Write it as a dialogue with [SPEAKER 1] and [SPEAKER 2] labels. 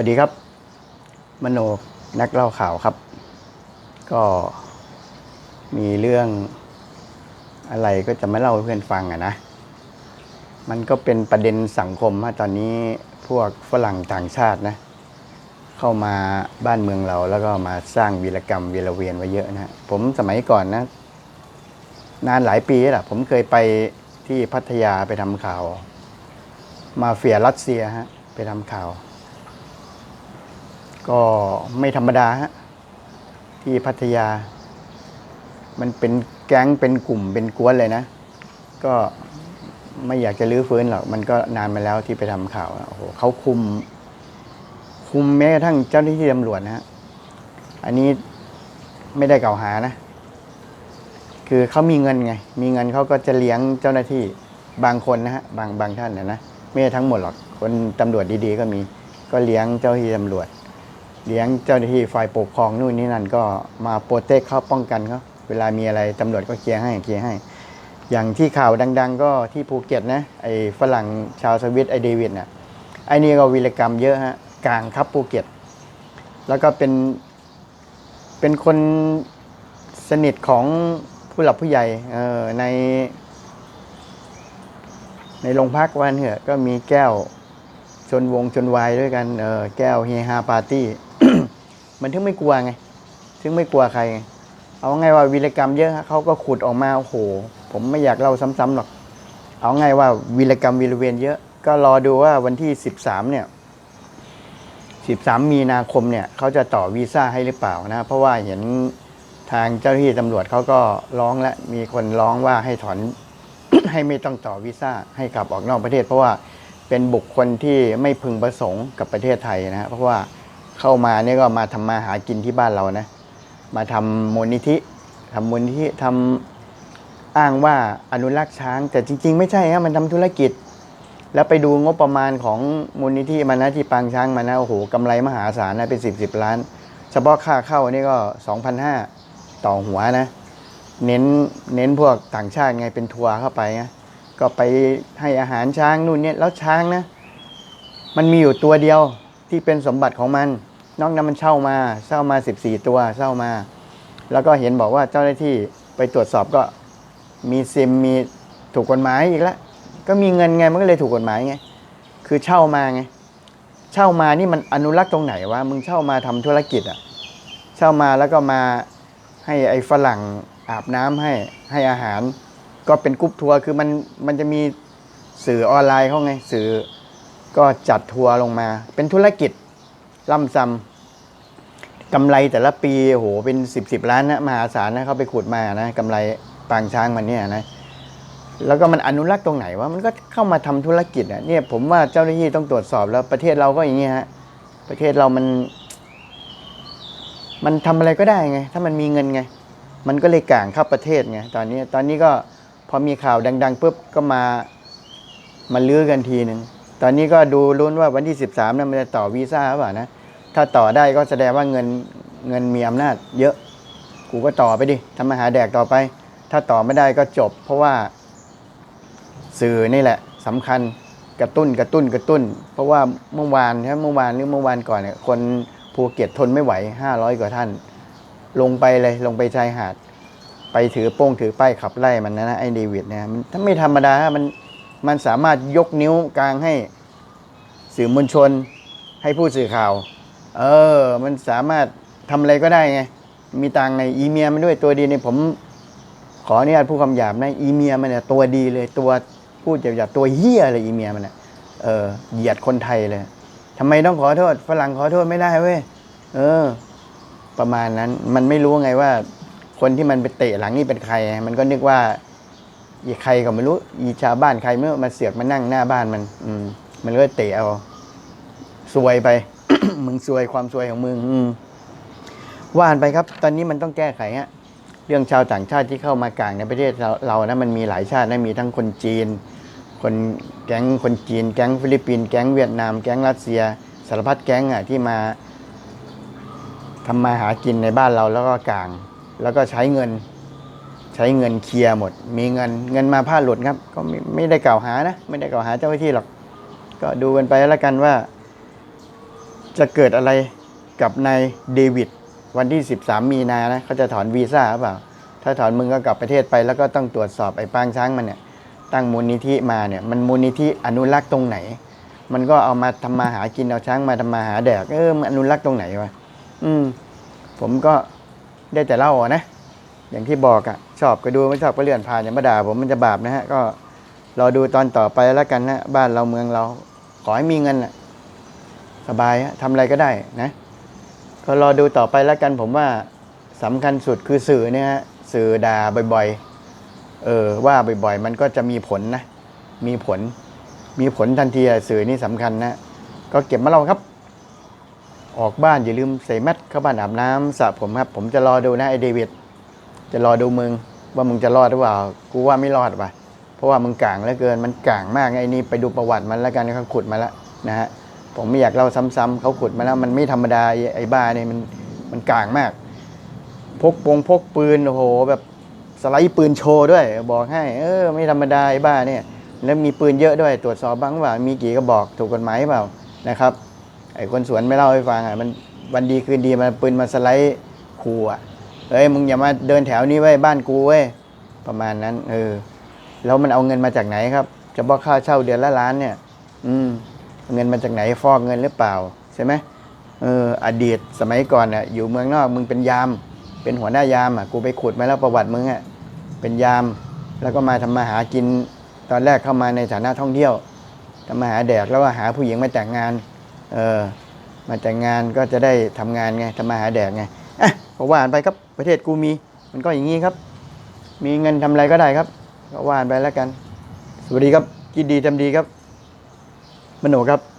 [SPEAKER 1] วัสดีครับ มโนนักเล่าข่าวครับ ก็มีเรื่องอะไรก็จะไมาเล่าให้เพื่อนฟังอะนะ มันก็เป็นประเด็นสังคมว่าตอนนี้พวกฝรั่งต่างชาตินะ เข้ามาบ้านเมืองเราแล้วก็มาสร้างวีรกรรมวีรเวียนไว้เยอะนะผมสมัยก่อนนะ นานหลายปีแล้วล่ะผมเคยไปที่พัทยาไปทำข่าว มาเฟียรัสเซียฮะไปทำข่าว ก็ไม่ธรรมดาฮะที่พัทยา มันเป็นแก๊งเป็นกลุ่มเป็นกวนเลยนะ ก็ไม่อยากจะลื้อฟื้นหรอก มันก็นานมาแล้วที่ไปทำข่าวโอ้โหเขาคุม คุมแม้กระทั่งเจ้าหน้าที่ตำรวจนะฮะอันนี้ไม่ได้กล่าวหานะ คือเขามีเงินไง มีเงินเขาก็จะเลี้ยงเจ้าหน้าที่บางคนนะฮะบางบางท่านนะนะไม่ใช่ทั้งหมดหรอกคนตำรวจดีๆ ก็มี ก็เลี้ยงเจ้าหน้าที่ตำรวจ เลี้ยงเจ้าหน้าที่ฝ่ายปกครองนู่นนี่นั่นก็มาโปรเทคเขาป้องกันเขาเวลามีอะไรตำรวจก็เคลียร์ให้เคลียร์ให้ อย่างที่ข่าวดัง ๆ ก็ที่ภูเก็ตนะไอ้ฝรั่งชาวสวิตไอ้เดวิดน่ะไอ้นี่ก็วีรกรรมเยอะฮะกลางครับภูเก็ต แล้วก็เป็นเป็นคนสนิทของผู้หลักผู้ใหญ่เออใน ในโรงพักวันเหอะก็มีแก้วชนวงชนวายด้วยกัน เออแก้วเฮฮาปาร์ตี้ มันถึงไม่กลัวไง ถึงไม่กลัวใครไงเอาไงว่าวีรกรรมเยอะเขาก็ขุดออกมาโอ้โห ผมไม่อยากเล่าซ้ำๆหรอก เอาไงว่าวีรกรรมวีรเวียนเยอะ ก็รอดูว่าวันที่ 13 เนี่ย 13 มีนาคมเนี่ยเขาจะต่อวีซ่าให้หรือเปล่านะ เพราะว่าเห็นทางเจ้าหน้าที่ตำรวจเขาก็ร้องและมีคนร้องว่าให้ถอนให้ไม่ต้องต่อวีซ่าให้กลับออกนอกประเทศ เพราะว่าเป็นบุคคลที่ไม่พึงประสงค์กับประเทศไทยนะเพราะว่า เข้ามาเนี่ยก็มาทำมาหากินที่บ้านเรานะ มาทำมูลนิธิทำมูลนิธิทำอ้างว่าอนุรักษ์ช้าง แต่จริง ๆ ไม่ใช่ฮะมันทำธุรกิจ แล้วไปดูงบประมาณของมูลนิธิมันนะที่ปางช้างมันนะโอ้โหกำไรมหาศาลนะเป็นสิบสิบล้าน เฉพาะค่าเข้านี่ก็สองพันห้าต่อหัวนะ เน้นเน้นพวกต่างชาติไงเป็นทัวร์เข้าไปไงก็ไปให้อาหารช้างนู่นเนี่ยแล้วช้างนะ มันมีอยู่ตัวเดียว ที่เป็นสมบัติของมันนอกนั้นมันเช่ามาเช่ามา 14 ตัวเช่ามา แล้วก็เห็นบอกว่าเจ้าหน้าที่ไปตรวจสอบก็มีซิมมีถูกกฎหมายอีกแล้วก็มีเงินไงมันก็เลยถูกกฎหมายไงคือเช่ามาไงเช่ามานี่มันอนุรักษ์ตรงไหนวะมึงเช่ามาทำธุรกิจอะเช่ามาแล้วก็มาให้ไอ้ฝรั่งอาบน้ำให้ให้อาหาร ก็เป็นกรุ๊ปทัวร์คือมันมันจะมีสื่อออนไลน์เขาไงสื่อ ก็จัดทัวร์ลงมา เป็นธุรกิจล่ำซำกำไรแต่ละปีโหเป็นสิบสิบล้านนะมหาศาลนะเขาไปขุดมานะกำไรปางช้างมันเนี่ยนะแล้วก็มันอนุรักษ์ตรงไหนวะมันก็เข้ามาทำธุรกิจอะเนี่ยผมว่าเจ้าหน้าที่ต้องตรวจสอบแล้วประเทศเราก็อย่างนี้ฮะประเทศเรามัน มันทำอะไรก็ได้ไง ถ้ามันมีเงินไง มันก็เลยก่างเข้าประเทศไงตอนนี้ตอนนี้ก็พอมีข่าวดัง ๆปุ๊บก็มามาลื้อกันทีหนึ่ง ตอนนี้ก็ดูลุ้นว่าวันที่ 13นั้นมันจะต่อวีซ่าหรือเปล่านะ ถ้าต่อได้ก็แสดงว่าเงินเงินมีอำนาจ เยอะ กูก็ต่อไปดิทำมาหาแดกต่อไป ถ้าต่อไม่ได้ก็จบ เพราะว่าสื่อนี่แหละสำคัญกระตุ้นกระตุ้นกระตุ้น เพราะว่าเมื่อวานใช่ไหมเมื่อวานหรือเมื่อวานก่อนเนี่ยคนภูเก็ตทนไม่ไหวห้าร้อยกว่าท่าน ลงไปเลยลงไปชายหาด ไปถือโป้งถือป้ายขับไล่มันนะนะไอ้เดวิดเนี่ยมันถ้าไม่ธรรมดา มัน มันสามารถยกนิ้วกลางให้สื่อมวลชนให้ผู้สื่อข่าว เออ มันสามารถทำอะไรก็ได้ไง มีตังในอีเมียมันด้วยตัวดีเนี่ยผม ขออนุญาตพูดคำหยาบนะอีเมียมันเนี่ยตัวดีเลยตัวพูดหยาบๆตัวเฮี้ยเลยอีเมียมันเนี่ยเออเหยียดคนไทยเลยทำไมต้องขอโทษ ฝรั่งขอโทษไม่ได้เว้ยเออ ประมาณนั้นมันไม่รู้ไงว่า คนที่มันไปเตะหลังนี่เป็นใคร มันก็นึกว่า อีใครก็ไม่รู้ อีชาวบ้านใครไม่รู้มาเสือกมานั่งหน้าบ้านมัน อืม มันก็เตะเอาซวยไป มึงซวยความซวยของมึง อืมว่านไปครับ ตอนนี้มันต้องแก้ไขฮะเรื่องชาวต่างชาติที่เข้ามากลางในประเทศเราเรานะมันมีหลายชาตินะมีทั้งคนจีน คนแก๊งคนจีน แก๊งฟิลิปปินส์แก๊งเวียดนามแก๊งรัสเซีย สารพัดแก๊งอะที่มาทำมาหากินในบ้านเราแล้วก็กลาง แล้วก็ใช้เงิน ใช้เงินเคลียร์หมด มีเงินเงินมาพลาดหลุดครับ ก็ไม่ไม่ได้กล่าวหานะ ไม่ได้กล่าวหาเจ้าหน้าที่หรอก ก็ดูกันไปแล้วกันว่า จะเกิดอะไรกับนายเดวิดวันที่ 13 มีนานะเขาจะถอนวีซ่าหรือเปล่า ถ้าถอนมึงก็กลับประเทศไป แล้วก็ต้องตรวจสอบไอ้ปางช้างมันเนี่ยตั้งมูลนิธิมาเนี่ยมันมูลนิธิอนุรักษ์ตรงไหน มันก็เอามาทำมาหากินเอาช้างมาทำมาหาแดกเออมันอนุรักษ์ตรงไหนวะอืม ผมก็ได้แต่เล่าอะนะ อย่างที่บอกอะชอบก็ดูไม่ชอบก็เลื่อนผ่านอย่ามาด่าผมมันจะบาปนะฮะก็รอดูตอนต่อไปแล้วกันนะบ้านเราเมืองเรา ขอให้มีเงินอะสบายฮะทำอะไรก็ได้นะก็รอดูต่อไปแล้วกันผมว่าสำคัญสุดคือสื่อเนี่ยฮะสื่อด่าบ่อยๆ เออว่าบ่อยๆ มันก็จะมีผลนะ มีผล มีผลทันทีสื่อนี่สำคัญนะ ก็เก็บมาเล่าครับ ออกบ้านอย่าลืมใส่แมสเข้าบ้านอาบน้ำสระผมครับ ผมจะรอดูนะไอเดวิด จะรอดูมึงว่ามึงจะรอดหรือเปล่า กูว่าไม่รอดว่ะ เพราะว่ามึงก่างเหลือเกิน มันก่างมากไอ้นี่ไปดูประวัติมันแล้วกันเขาขุดมาแล้วนะฮะ ผมไม่อยากเล่าซ้ำๆเขาขุดมาแล้ว มันไม่ธรรมดาไอ้บ้าเนี่ยมันมันก่างมาก พกปงพกปืนโอ้โหแบบสไลด์ปืนโชว์ด้วย บอกให้ เออ ไม่ธรรมดาไอ้บ้าเนี่ย แล้วมีปืนเยอะด้วย ตรวจสอบบ้างว่า มีกี่กระบอกถูกกฎหมายเปล่านะครับ ไอ้คนสวนไม่เล่าให้ฟังอะมันวันดีคืนดีมันปืนมาสไลด์ขู่อะ เฮ้ยมึงอย่ามาเดินแถวนี้ไว้บ้านกูเว้ยประมาณนั้น เออ แล้วมันเอาเงินมาจากไหนครับ จะบอกค่าเช่าเดือนละล้านเนี่ย อืม เงินมาจากไหนฟอกเงินหรือเปล่าใช่ไหมเออ อดีตสมัยก่อนอะ อยู่เมืองนอกมึงเป็นยาม เป็นหัวหน้ายามอะ กูไปขุดมาแล้วประวัติมึงอะ เป็นยาม แล้วก็มาทำมาหากิน ตอนแรกเข้ามาในฐานะท่องเที่ยวทำมาหาแดกแล้วก็หาผู้หญิงมาแต่งงาน เออ มาแต่งงานก็จะได้ทำงานไงทำมาหาแดกไง ก็ว่านไปครับประเทศกูมี มันก็อย่างนี้ครับ มีเงินทำอะไรก็ได้ครับ ก็ว่านไปแล้วกัน สวัสดีครับคิดดีทำดีครับ มโนครับ